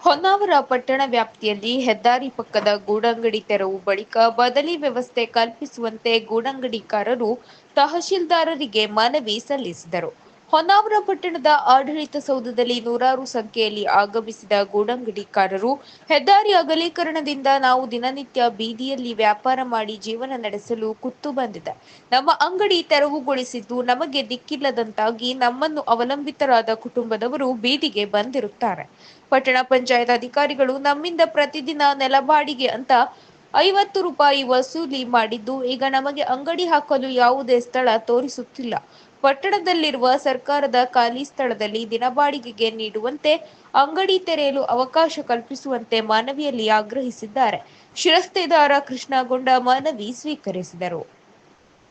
ಹೊನ್ನಾವರ ಪಟ್ಟಣ ವ್ಯಾಪ್ತಿಯಲ್ಲಿ ಹೆದ್ದಾರಿ ಪಕ್ಕದ ಗೂಡಂಗಡಿ ತೆರವು ಬಳಿಕ ಬದಲಿ ವ್ಯವಸ್ಥೆ ಕಲ್ಪಿಸುವಂತೆ ಗೂಡಂಗಡಿಕಾರರು ತಹಶೀಲ್ದಾರರಿಗೆ ಮನವಿ ಸಲ್ಲಿಸಿದರು. ಹೊನ್ನಾವರ ಪಟ್ಟಣದ ಆಡಳಿತ ಸೌಧದಲ್ಲಿ ನೂರಾರು ಸಂಖ್ಯೆಯಲ್ಲಿ ಆಗಮಿಸಿದ ಗೂಡಂಗಡಿಕಾರರು, ಹೆದ್ದಾರಿ ಅಗಲೀಕರಣದಿಂದ ನಾವು ದಿನನಿತ್ಯ ಬೀದಿಯಲ್ಲಿ ವ್ಯಾಪಾರ ಮಾಡಿ ಜೀವನ ನಡೆಸಲು ಕುತ್ತು ಬಂದಿದೆ. ನಮ್ಮ ಅಂಗಡಿ ತೆರವುಗೊಳಿಸಿದ್ದು ನಮಗೆ ದಿಕ್ಕಿಲ್ಲದಂತಾಗಿ ನಮ್ಮನ್ನು ಅವಲಂಬಿತರಾದ ಕುಟುಂಬದವರು ಬೀದಿಗೆ ಬಂದಿರುತ್ತಾರೆ. ಪಟ್ಟಣ ಪಂಚಾಯತ್ ಅಧಿಕಾರಿಗಳು ನಮ್ಮಿಂದ ಪ್ರತಿದಿನ ನೆಲ ಬಾಡಿಗೆ ಅಂತ ಐವತ್ತು ರೂಪಾಯಿ ವಸೂಲಿ ಮಾಡಿದ್ದು ಈಗ ನಮಗೆ ಅಂಗಡಿ ಹಾಕಲು ಯಾವುದೇ ಸ್ಥಳ ತೋರಿಸುತ್ತಿಲ್ಲ. ಪಟ್ಟಣದಲ್ಲಿರುವ ಸರ್ಕಾರದ ಖಾಲಿ ಸ್ಥಳದಲ್ಲಿ ದಿನಬಾಡಿಗೆಗೆ ನೀಡುವಂತೆ ಅಂಗಡಿ ತೆರೆಯಲು ಅವಕಾಶ ಕಲ್ಪಿಸುವಂತೆ ಮನವಿಯಲ್ಲಿ ಆಗ್ರಹಿಸಿದ್ದಾರೆ. ಶಿರಸ್ತೇದಾರ ಕೃಷ್ಣಗೊಂಡ ಮನವಿ ಸ್ವೀಕರಿಸಿದರು.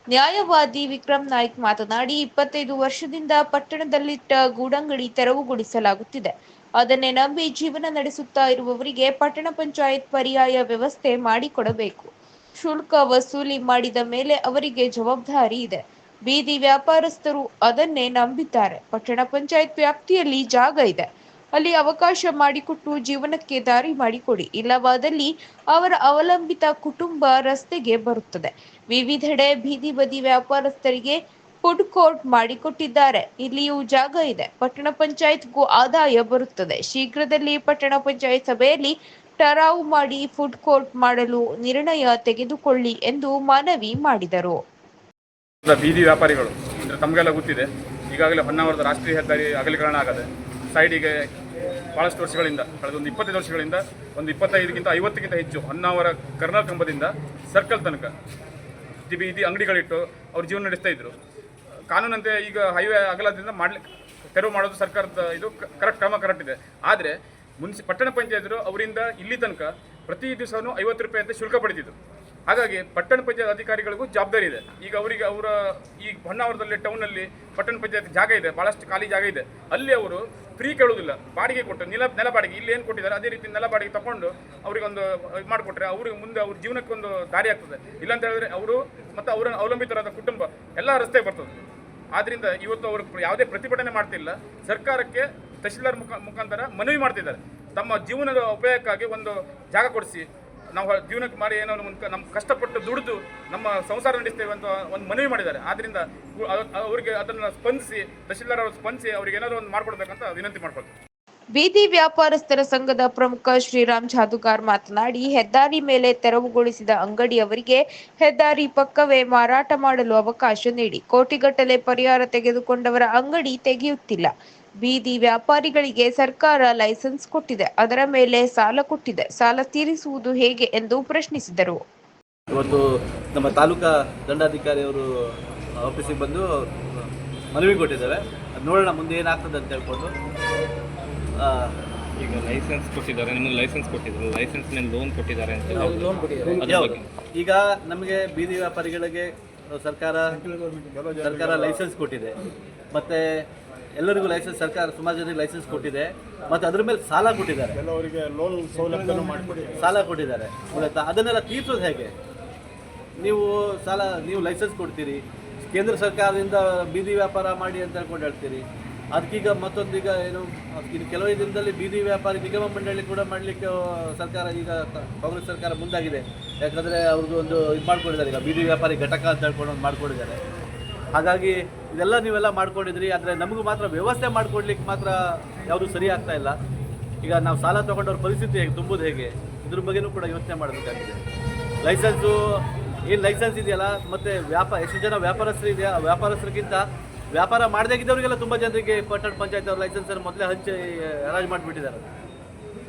ನ್ಯಾಯವಾದಿ ವಿಕ್ರಮ್ ನಾಯ್ಕ್ ಮಾತನಾಡಿ, ಇಪ್ಪತ್ತೈದು ವರ್ಷದಿಂದ ಪಟ್ಟಣದಲ್ಲಿಟ್ಟ ಗೂಡಂಗಡಿ ತೆರವುಗೊಳಿಸಲಾಗುತ್ತಿದೆ. ಅದನ್ನೇ ನಂಬಿ ಜೀವನ ನಡೆಸುತ್ತಾ ಇರುವವರಿಗೆ ಪಟ್ಟಣ ಪಂಚಾಯತ್ ಪರ್ಯಾಯ ವ್ಯವಸ್ಥೆ ಮಾಡಿಕೊಡಬೇಕು. ಶುಲ್ಕ ವಸೂಲಿ ಮಾಡಿದ ಮೇಲೆ ಅವರಿಗೆ ಜವಾಬ್ದಾರಿ ಇದೆ. ಬೀದಿ ವ್ಯಾಪಾರಸ್ಥರು ಅದನ್ನೇ ನಂಬಿದ್ದಾರೆ. ಪಟ್ಟಣ ಪಂಚಾಯತ್ ವ್ಯಾಪ್ತಿಯಲ್ಲಿ ಜಾಗ ಇದೆ. ಅಲ್ಲಿ ಅವಕಾಶ ಮಾಡಿಕೊಟ್ಟು ಜೀವನಕ್ಕೆ ದಾರಿ ಮಾಡಿಕೊಡಿ. ಇಲ್ಲವಾದಲ್ಲಿ ಅವರ ಅವಲಂಬಿತ ಕುಟುಂಬ ರಸ್ತೆಗೆ ಬರುತ್ತದೆ. ವಿವಿಧೆಡೆ ಬೀದಿ ಬದಿ ವ್ಯಾಪಾರಸ್ಥರಿಗೆ ಫುಡ್ ಕೋರ್ಟ್ ಮಾಡಿಕೊಟ್ಟಿದ್ದಾರೆ. ಇಲ್ಲಿಯೂ ಜಾಗ ಇದೆ. ಪಟ್ಟಣ ಪಂಚಾಯತ್ಗೂ ಆದಾಯ ಬರುತ್ತದೆ. ಶೀಘ್ರದಲ್ಲಿ ಪಟ್ಟಣ ಪಂಚಾಯತ್ ಸಭೆಯಲ್ಲಿ ಟರಾವು ಮಾಡಿ ಫುಡ್ ಕೋರ್ಟ್ ಮಾಡಲು ನಿರ್ಣಯ ತೆಗೆದುಕೊಳ್ಳಿ ಎಂದು ಮನವಿ ಮಾಡಿದರು. ಬೀದಿ ವ್ಯಾಪಾರಿಗಳು. ಅಂದರೆ ತಮಗೆಲ್ಲ ಗೊತ್ತಿದೆ. ಈಗಾಗಲೇ ಹೊನ್ನಾವರದ ರಾಷ್ಟ್ರೀಯ ಹೆದ್ದಾರಿ ಅಗಲೀಕರಣ ಆಗದೆ ಸೈಡಿಗೆ ಭಾಳಷ್ಟು ವರ್ಷಗಳಿಂದ ಕಳೆದ ಒಂದು ಇಪ್ಪತ್ತೈದು ವರ್ಷಗಳಿಂದ ಒಂದು ಇಪ್ಪತ್ತೈದಕ್ಕಿಂತ ಐವತ್ತಕ್ಕಿಂತ ಹೆಚ್ಚು ಹೊನ್ನಾವರ ಕರ್ನಾಟಕ ಕಂಬದಿಂದ ಸರ್ಕಲ್ ತನಕ ಬೀದಿ ಅಂಗಡಿಗಳಿಟ್ಟು ಅವ್ರ ಜೀವನ ನಡೆಸ್ತಾ ಇದ್ರು. ಕಾನೂನಂತೆ ಈಗ ಹೈವೇ ಅಗಲದಿಂದ ಮಾಡ್ಲಿಕ್ಕೆ ತೆರವು ಮಾಡೋದು ಸರ್ಕಾರದ ಇದು ಕರೆಕ್ಟ್ ಕ್ರಮ ಕರೆಕ್ಟ್ ಇದೆ. ಆದರೆ ಮುನ್ಸಿ, ಪಟ್ಟಣ ಪಂಚಾಯತ್ರು ಅವರಿಂದ ಇಲ್ಲಿ ತನಕ ಪ್ರತಿ ದಿವಸವೂ ಐವತ್ತು ರೂಪಾಯಿ ಅಂತ ಶುಲ್ಕ ಪಡಿತಿದ್ರು ಹಾಗಾಗಿ ಪಟ್ಟಣ ಪಂಚಾಯತ್ ಅಧಿಕಾರಿಗಳಿಗೂ ಜವಾಬ್ದಾರಿ ಇದೆ. ಈಗ ಅವರಿಗೆ ಅವರ ಈ ಹೊನ್ನಾವರದಲ್ಲಿ ಟೌನಲ್ಲಿ ಪಟ್ಟಣ ಪಂಚಾಯತ್ ಜಾಗ ಇದೆ ಭಾಳಷ್ಟು ಖಾಲಿ ಜಾಗ ಇದೆ. ಅಲ್ಲಿ ಅವರು ಫ್ರೀ ಕೇಳೋದಿಲ್ಲ ಬಾಡಿಗೆ ಕೊಟ್ಟು ನೆಲ ನೆಲ ಬಾಡಿಗೆ ಇಲ್ಲಿ ಏನು ಕೊಟ್ಟಿದ್ದಾರೆ, ಅದೇ ರೀತಿ ನೆಲ ಬಾಡಿಗೆ ತಗೊಂಡು ಅವರಿಗೊಂದು ಇದು ಮಾಡಿಕೊಟ್ರೆ ಅವ್ರಿಗೆ ಮುಂದೆ ಅವ್ರ ಜೀವನಕ್ಕೆ ಒಂದು ದಾರಿ ಆಗ್ತದೆ. ಇಲ್ಲಾಂತ ಹೇಳಿದ್ರೆ ಅವರು ಮತ್ತು ಅವರ ಅವಲಂಬಿತರಾದ ಕುಟುಂಬ ಎಲ್ಲ ರಸ್ತೆ ಬರ್ತದೆ. ಆದ್ದರಿಂದ ಇವತ್ತು ಅವರು ಯಾವುದೇ ಪ್ರತಿಭಟನೆ ಮಾಡ್ತಿಲ್ಲ. ಸರ್ಕಾರಕ್ಕೆ ತಹಶೀಲ್ದಾರ್ ಮುಖ, ಮುಖಾಂತರ ಮನವಿ ಮಾಡ್ತಿದ್ದಾರೆ. ತಮ್ಮ ಜೀವನದ ಉಪಯೋಗಕ್ಕಾಗಿ ಒಂದು ಜಾಗ ಕೊಡಿಸಿ ನಾವು ಜೀವನಕ್ಕೆ ಮಾಡಿ ಏನೋ ಒಂದು ನಮ್ಮ ಕಷ್ಟಪಟ್ಟು ದುಡಿದು ನಮ್ಮ ಸಂಸಾರ ನಡೆಸ್ತೇವೆ ಅಂತ ಒಂದು ಮನವಿ ಮಾಡಿದ್ದಾರೆ. ಆದ್ದರಿಂದ ಅವರಿಗೆ ಅದನ್ನು ಸ್ಪಂದಿಸಿ, ತಹಶೀಲ್ದಾರ್ ಅವರು ಸ್ಪಂದಿಸಿ ಅವ್ರಿಗೆ ಏನಾದರೂ ಒಂದು ಮಾಡ್ಕೊಡ್ಬೇಕಂತ ವಿನಂತಿ ಮಾಡ್ಕೊಳ್ತೀವಿ. ಬೀದಿ ವ್ಯಾಪಾರಸ್ಥರ ಸಂಘದ ಪ್ರಮುಖ ಶ್ರೀರಾಮ್ ಜಾದುಗಾರ್ ಮಾತನಾಡಿ, ಹೆದ್ದಾರಿ ಮೇಲೆ ತೆರವುಗೊಳಿಸಿದ ಅಂಗಡಿಯವರಿಗೆ ಹೆದ್ದಾರಿ ಪಕ್ಕವೇ ಮಾರಾಟ ಮಾಡಲು ಅವಕಾಶ ನೀಡಿ, ಕೋಟಿಗಟ್ಟಲೆ ಪರಿಹಾರ ತೆಗೆದುಕೊಂಡವರ ಅಂಗಡಿ ತೆಗೆಯುತ್ತಿಲ್ಲ. ಬೀದಿ ವ್ಯಾಪಾರಿಗಳಿಗೆ ಸರ್ಕಾರ ಲೈಸೆನ್ಸ್ ಕೊಟ್ಟಿದೆ. ಅದರ ಮೇಲೆ ಸಾಲ ಕೊಟ್ಟಿದೆ. ಸಾಲ ತೀರಿಸುವುದು ಹೇಗೆ ಎಂದು ಪ್ರಶ್ನಿಸಿದರು. ಇವತ್ತು ನಮ್ಮ ತಾಲೂಕಾ ದಂಡಾಧಿಕಾರಿ ಅವರು ಆಫೀಸಿಗೆ ಬಂದು ಮನವಿ ಕೊಟ್ಟಿದ್ದಾರೆ. ಅದು ನೋಡೋಣ ಮುಂದೆ ಏನಾಗ್ತದೆ ಅಂತ ಹೇಳ್ಕೊಂಡು. ಆ, ಈಗ ಲೈಸೆನ್ಸ್ ಕೊಟ್ಟಿದ್ದಾರೆ. ನಿಮಗೆ ಲೈಸೆನ್ಸ್ ಕೊಟ್ಟಿದ್ದಾರೆ. ಲೈಸೆನ್ಸ್ ಮೇಲೆ ಲೋನ್ ಕೊಟ್ಟಿದ್ದಾರೆ. ಅಂತ? ಈಗ ನಮಗೆ ಬೀದಿ ವ್ಯಾಪಾರಿಗಳಿಗೆ ಸರ್ಕಾರ ಸರ್ಕಾರ ಲೈಸೆನ್ಸ್ ಕೊಟ್ಟಿದೆ. ಮತ್ತೆ ಎಲ್ಲರಿಗೂ ಲೈಸೆನ್ಸ್ ಸರ್ಕಾರ ಸುಮಾರು ಜನರಿಗೆ ಲೈಸೆನ್ಸ್ ಕೊಟ್ಟಿದೆ. ಮತ್ತೆ ಅದ್ರ ಮೇಲೆ ಸಾಲ ಕೊಟ್ಟಿದ್ದಾರೆ. ಕೆಲವರಿಗೆ ಲೋನ್ ಸೌಲಭ್ಯವನ್ನು ಮಾಡಿಕೊಟ್ಟಿದ್ದಾರೆ ಸಾಲ ಕೊಟ್ಟಿದ್ದಾರೆ. ಅದನ್ನೆಲ್ಲ ತೀರ್ಸೋದು ಹೇಗೆ? ನೀವು ಸಾಲ ನೀವು ಲೈಸೆನ್ಸ್ ಕೊಡ್ತೀರಿ. ಕೇಂದ್ರ ಸರ್ಕಾರದಿಂದ ಬೀದಿ ವ್ಯಾಪಾರ ಮಾಡಿ ಅಂತ ಹೇಳ್ಕೊಂಡು ಹೇಳ್ತೀರಿ. ಅದಕ್ಕೀಗ ಮತ್ತೊಂದೀಗ ಏನು ಇನ್ನು ಕೆಲವೇ ದಿನದಲ್ಲಿ ಬೀದಿ ವ್ಯಾಪಾರಿ ನಿಗಮ ಮಂಡಳಿ ಕೂಡ ಮಾಡಲಿಕ್ಕೆ ಸರ್ಕಾರ ಈಗ ಕಾಂಗ್ರೆಸ್ ಸರ್ಕಾರ ಮುಂದಾಗಿದೆ. ಯಾಕಂದರೆ ಅವ್ರದ್ದು ಒಂದು ಇದು ಮಾಡ್ಕೊಂಡಿದ್ದಾರೆ. ಈಗ ಬೀದಿ ವ್ಯಾಪಾರಿ ಘಟಕ ಅಂತ ಹೇಳ್ಕೊಂಡು ಒಂದು ಮಾಡ್ಕೊಂಡಿದ್ದಾರೆ. ಹಾಗಾಗಿ ಇದೆಲ್ಲ ನೀವೆಲ್ಲ ಮಾಡ್ಕೊಂಡಿದ್ರಿ, ಆದರೆ ನಮಗೂ ಮಾತ್ರ ವ್ಯವಸ್ಥೆ ಮಾಡ್ಕೊಡ್ಲಿಕ್ಕೆ ಮಾತ್ರ ಯಾವುದು ಸರಿ ಆಗ್ತಾ ಇಲ್ಲ. ಈಗ ನಾವು ಸಾಲ ತೊಗೊಂಡವ್ರ ಪರಿಸ್ಥಿತಿ ಹೇಗೆ, ತುಂಬೋದು ಹೇಗೆ? ಇದ್ರ ಬಗ್ಗೆನೂ ಕೂಡ ಯೋಚನೆ ಮಾಡಬೇಕಾಗಿದೆ. ಲೈಸೆನ್ಸು ಏನು ಲೈಸೆನ್ಸ್ ಇದೆಯಲ್ಲ, ಮತ್ತು ವ್ಯಾಪಾರ ಎಷ್ಟು ಜನ ವ್ಯಾಪಾರಸ್ಥರು ಇದೆಯಾ? ಆ ವ್ಯಾಪಾರಸ್ಥರಿಗಿಂತ ವ್ಯಾಪಾರ ಮಾಡದೇ ಇದ್ದವರಿಗೆಲ್ಲ ತುಂಬ ಜನರಿಗೆ ಪಟ್ಟಣ ಪಂಚಾಯತ್ ಅವ್ರ ಲೈಸೆನ್ಸನ್ನು ಮೊದಲೇ ಹಂಚಿ ಹರಾಜು ಮಾಡಿಬಿಟ್ಟಿದ್ದಾರೆ.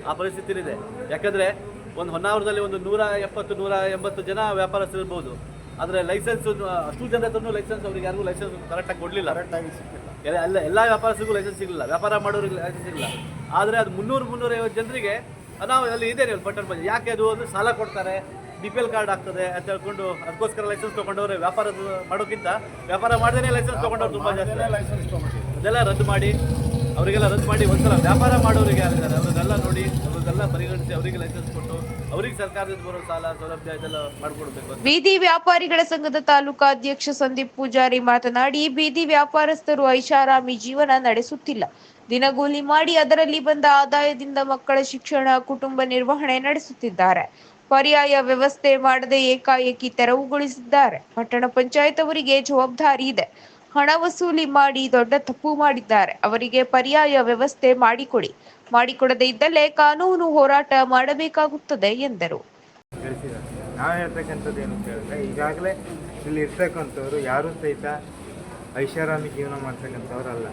ಆ ಪರಿಸ್ಥಿತಿ ಇದೆ ಯಾಕಂದರೆ ಒಂದು ಹೊನ್ನಾವರದಲ್ಲಿ ಒಂದು ನೂರ ಎಪ್ಪತ್ತು, ನೂರ ಎಂಬತ್ತು ಜನ ವ್ಯಾಪಾರಸ್ಥರು ಇರ್ಬೋದು. ಆದರೆ ಲೈಸೆನ್ಸ್ ಅಷ್ಟು ಜನ ಹತ್ರನೂ ಲೈಸೆನ್ಸ್ ಅವ್ರಿಗೆ ಯಾರಿಗೂ ಲೈಸೆನ್ಸ್ ಕರೆಕ್ಟಾಗಿ ಕೊಡಲಿಲ್ಲ. ಎಲ್ಲ ಎಲ್ಲ ಎಲ್ಲ ವ್ಯಾಪಾರಸ್ಥರಿಗೂ ಲೈಸೆನ್ಸ್ ಸಿಗಲಿಲ್ಲ. ವ್ಯಾಪಾರ ಮಾಡೋರಿಗೆ ಲೈಸೆನ್ಸ್ ಸಿಗಲಿಲ್ಲ. ಆದರೆ ಅದು ಮುನ್ನೂರು ಮುನ್ನೂರೈವತ್ತು ಜನರಿಗೆ ನಾವು ಅಲ್ಲಿ ಇದೆ ರೀ ಪಟ್ಟಣ ಬಂದು ಯಾಕೆ ಅದು ಅಂದ್ರೆ ಸಾಲ ಕೊಡ್ತಾರೆ? ಬಿ ಪಿ ಎಲ್ ಕಾರ್ಡ್ ಆಗ್ತದೆ ಅಂತ ಹೇಳ್ಕೊಂಡು ಅದಕ್ಕೋಸ್ಕರ ಲೈಸೆನ್ಸ್ ತೊಗೊಂಡವ್ರೆ ವ್ಯಾಪಾರ ಮಾಡೋಕ್ಕಿಂತ ವ್ಯಾಪಾರ ಮಾಡದೇ ಲೈಸೆನ್ಸ್ ತೊಗೊಂಡವ್ರು ತುಂಬ ಜಾಸ್ತಿ. ಅದೆಲ್ಲ ರದ್ದು ಮಾಡಿ. ಅವರಿಗೆಲ್ಲ ರದ್ದು ಮಾಡಿ ಒಂದ್ಸಲ ವ್ಯಾಪಾರ ಮಾಡೋರಿಗೆ ಯಾರಿದ್ದಾರೆ ಅವ್ರದ್ದೆಲ್ಲ ನೋಡಿ ಅವ್ರದ್ದೆಲ್ಲ ಪರಿಗಣಿಸಿ ಅವರಿಗೆ ಲೈಸೆನ್ಸ್ ಕೊಟ್ಟು ಅವರಿಗೆ ಸರ್ಕಾರದಿಂದ ಬರೋ ಸಾಲ, ಸೌಲಭ್ಯ ಇದೆಲ್ಲ ಮಾಡಿಕೊಡ್ಬೇಕು. ಬೀದಿ ವ್ಯಾಪಾರಿಗಳ ಸಂಘದ ತಾಲೂಕಾ ಅಧ್ಯಕ್ಷ ಸಂದೀಪ್ ಪೂಜಾರಿ ಮಾತನಾಡಿ, ಬೀದಿ ವ್ಯಾಪಾರಸ್ಥರು ಐಷಾರಾಮಿ ಜೀವನ ನಡೆಸುತ್ತಿಲ್ಲ. ದಿನಗೂಲಿ ಮಾಡಿ ಅದರಲ್ಲಿ ಬಂದ ಆದಾಯದಿಂದ ಮಕ್ಕಳ ಶಿಕ್ಷಣ, ಕುಟುಂಬ ನಿರ್ವಹಣೆ ನಡೆಸುತ್ತಿದ್ದಾರೆ. ಪರ್ಯಾಯ ವ್ಯವಸ್ಥೆ ಮಾಡದೆ ಏಕಾಏಕಿ ತೆರವುಗೊಳಿಸಿದ್ದಾರೆ. ಪಟ್ಟಣ ಪಂಚಾಯತ್ ಅವರಿಗೆ ಜವಾಬ್ದಾರಿ ಇದೆ. ಹಣ ವಸೂಲಿ ಮಾಡಿ ದೊಡ್ಡ ತಪ್ಪು ಮಾಡಿದ್ದಾರೆ. ಅವರಿಗೆ ಪರ್ಯಾಯ ವ್ಯವಸ್ಥೆ ಮಾಡಿಕೊಡಿ. ಮಾಡಿಕೊಡದೇ ಇದ್ದಲ್ಲೇ ಕಾನೂನು ಹೋರಾಟ ಮಾಡಬೇಕಾಗುತ್ತದೆ ಎಂದರು. ನಾವು ಹೇಳ್ತಕ್ಕಂಥದ್ದು ಏನು ಅಂತ ಈಗಾಗಲೇ ಇಲ್ಲಿ ಇರ್ತಕ್ಕಂಥವ್ರು ಯಾರೂ ಸಹಿತ ಐಷಾರಾಮಿ ಜೀವನ ಮಾಡ್ತಕ್ಕಂಥವ್ರಲ್ಲ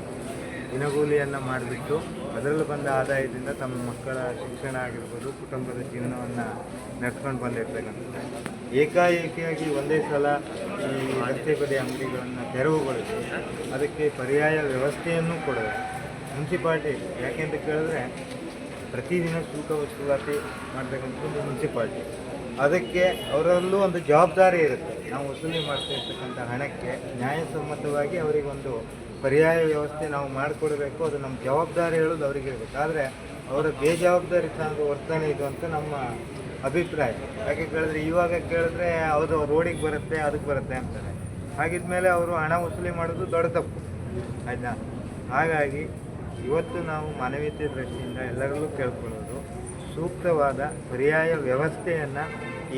ದಿನಗೂಲಿಯನ್ನು ಮಾಡಿಬಿಟ್ಟು ಅದರಲ್ಲಿ ಬಂದ ಆದಾಯದಿಂದ ತಮ್ಮ ಮಕ್ಕಳ ಶಿಕ್ಷಣ ಆಗಿರ್ಬೋದು, ಕುಟುಂಬದ ಜೀವನವನ್ನು ನಡೆಸ್ಕೊಂಡು ಬಂದಿರ್ತಕ್ಕಂಥದ್ದು ಏಕಾಏಕಿಯಾಗಿ ಒಂದೇ ಸಲ ಈ ರಸ್ತೆ ಬದಿ ಅಂಗಡಿಗಳನ್ನು ತೆರವುಗೊಳಿಸಿ ಅದಕ್ಕೆ ಪರ್ಯಾಯ ವ್ಯವಸ್ಥೆಯನ್ನು ಕೊಡೋದು. ಮುನ್ಸಿಪಾಲ್ಟಿ ಯಾಕೆಂತ ಕೇಳಿದ್ರೆ ಪ್ರತಿದಿನ ಶುಲ್ಕ ವಸೂಲಾತಿ ಮಾಡ್ತಕ್ಕಂಥದ್ದು ಮುನ್ಸಿಪಾಲ್ಟಿ. ಅದಕ್ಕೆ ಅವರಲ್ಲೂ ಒಂದು ಜವಾಬ್ದಾರಿ ಇರುತ್ತೆ. ನಾವು ವಸೂಲಿ ಮಾಡ್ತಾ ಇರ್ತಕ್ಕಂಥ ಹಣಕ್ಕೆ ನ್ಯಾಯಸಮ್ಮತವಾಗಿ ಅವರಿಗೊಂದು ಪರ್ಯಾಯ ವ್ಯವಸ್ಥೆ ನಾವು ಮಾಡಿಕೊಡಬೇಕು. ಅದು ನಮ್ಮ ಜವಾಬ್ದಾರಿ ಹೇಳೋದು ಅವರಿಗೆ ಇರಬೇಕು ಆದರೆ ಅವರ ಬೇಜವಾಬ್ದಾರಿ ತಂದು ವರ್ತನೆ ಇದು ಅಂತ ನಮ್ಮ ಅಭಿಪ್ರಾಯ. ಯಾಕೆ ಕೇಳಿದ್ರೆ ಇವಾಗ ಕೇಳಿದ್ರೆ ಹೌದು ರೋಡಿಗೆ ಬರುತ್ತೆ, ಅದಕ್ಕೆ ಬರುತ್ತೆ ಅಂತಾರೆ. ಹಾಗಿದ್ಮೇಲೆ ಅವರು ಹಣ ವಸೂಲಿ ಮಾಡೋದು ದೊಡ್ಡ ತಪ್ಪು. ಆಯಿತಾ? ಹಾಗಾಗಿ ಇವತ್ತು ನಾವು ಮಾನವೀಯತೆ ದೃಷ್ಟಿಯಿಂದ ಎಲ್ಲರಲ್ಲೂ ಕೇಳ್ಕೊಳ್ಳೋದು, ಸೂಕ್ತವಾದ ಪರ್ಯಾಯ ವ್ಯವಸ್ಥೆಯನ್ನು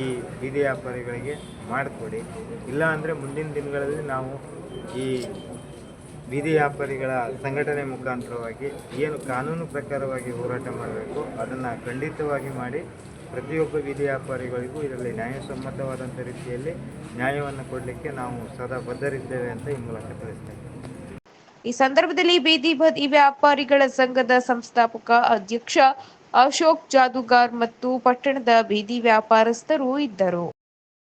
ಈ ಬೀದಿ ವ್ಯಾಪಾರಿಗಳಿಗೆ ಮಾಡಿಕೊಡಿ. ಇಲ್ಲ ಅಂದರೆ ಮುಂದಿನ ದಿನಗಳಲ್ಲಿ ನಾವು ಈ ಬೀದಿ ವ್ಯಾಪಾರಿಗಳ ಸಂಘಟನೆ ಮುಖಾಂತರವಾಗಿ ಏನು ಕಾನೂನು ಪ್ರಕಾರವಾಗಿ ಹೋರಾಟ ಮಾಡಬೇಕು, ಅದನ್ನು ಖಂಡಿತವಾಗಿ ಮಾಡಿ ಪ್ರತಿಯೊಬ್ಬ ಬೀದಿ ವ್ಯಾಪಾರಿಗಳಿಗೂ ಇದರಲ್ಲಿ ನ್ಯಾಯಸಮ್ಮತವಾದಂಥ ರೀತಿಯಲ್ಲಿ ನ್ಯಾಯವನ್ನು ಕೊಡಲಿಕ್ಕೆ ನಾವು ಸದಾ ಬದ್ಧರಿದ್ದೇವೆ ಅಂತ ಈ ಮೂಲಕ ತಿಳಿಸ್ತೇವೆ. ಈ ಸಂದರ್ಭದಲ್ಲಿ ಬೀದಿ ಬದಿ ವ್ಯಾಪಾರಿಗಳ ಸಂಘದ ಸಂಸ್ಥಾಪಕ ಅಧ್ಯಕ್ಷ ಅಶೋಕ್ ಜಾದುಗಾರ್ ಮತ್ತು ಪಟ್ಟಣದ ಬೀದಿ ವ್ಯಾಪಾರಸ್ಥರು ಇದ್ದರು.